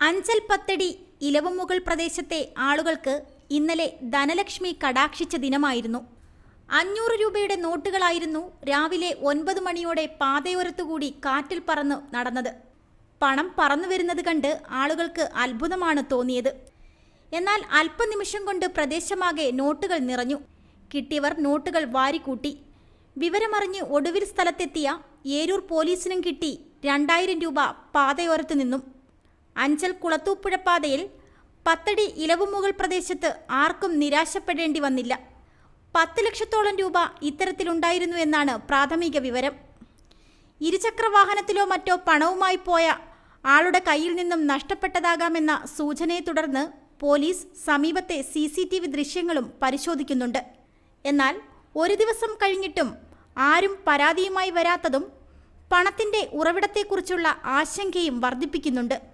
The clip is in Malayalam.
അഞ്ചൽ പത്തടി ഇലവുമുകൾ പ്രദേശത്തെ ആളുകൾക്ക് ഇന്നലെ ധനലക്ഷ്മി കടാക്ഷിച്ച ദിനമായിരുന്നു. അഞ്ഞൂറ് രൂപയുടെ നോട്ടുകളായിരുന്നു രാവിലെ ഒൻപത് മണിയോടെ പാതയോരത്തുകൂടി കാറ്റിൽ പറന്നു നടന്നത്. പണം പറന്നു വരുന്നത് കണ്ട് ആളുകൾക്ക് അത്ഭുതമാണ് തോന്നിയത്. എന്നാൽ അല്പനിമിഷം കൊണ്ട് പ്രദേശമാകെ നോട്ടുകൾ നിറഞ്ഞു. കിട്ടിയവർ നോട്ടുകൾ വാരിക്കൂട്ടി. വിവരമറിഞ്ഞ് ഒടുവിൽ സ്ഥലത്തെത്തിയ ഏരൂർ പോലീസിനും കിട്ടി രണ്ടായിരം രൂപ പാതയോരത്തു നിന്നും. അഞ്ചൽ കുളത്തൂപ്പുഴപ്പാതയിൽ പത്തടി ഇലവുമുകൾ പ്രദേശത്ത് ആർക്കും നിരാശപ്പെടേണ്ടി വന്നില്ല. പത്ത് ലക്ഷത്തോളം രൂപ ഇത്തരത്തിലുണ്ടായിരുന്നു എന്നാണ് പ്രാഥമിക വിവരം. ഇരുചക്ര വാഹനത്തിലോ മറ്റോ പണവുമായി പോയ ആളുടെ കയ്യിൽ നിന്നും നഷ്ടപ്പെട്ടതാകാമെന്ന സൂചനയെ തുടർന്ന് പോലീസ് സമീപത്തെ സി സി ടി വി ദൃശ്യങ്ങളും പരിശോധിക്കുന്നുണ്ട്. എന്നാൽ ഒരു ദിവസം കഴിഞ്ഞിട്ടും ആരും പരാതിയുമായി വരാത്തതും പണത്തിന്റെ ഉറവിടത്തെക്കുറിച്ചുള്ള ആശങ്കയും വർദ്ധിപ്പിക്കുന്നുണ്ട്.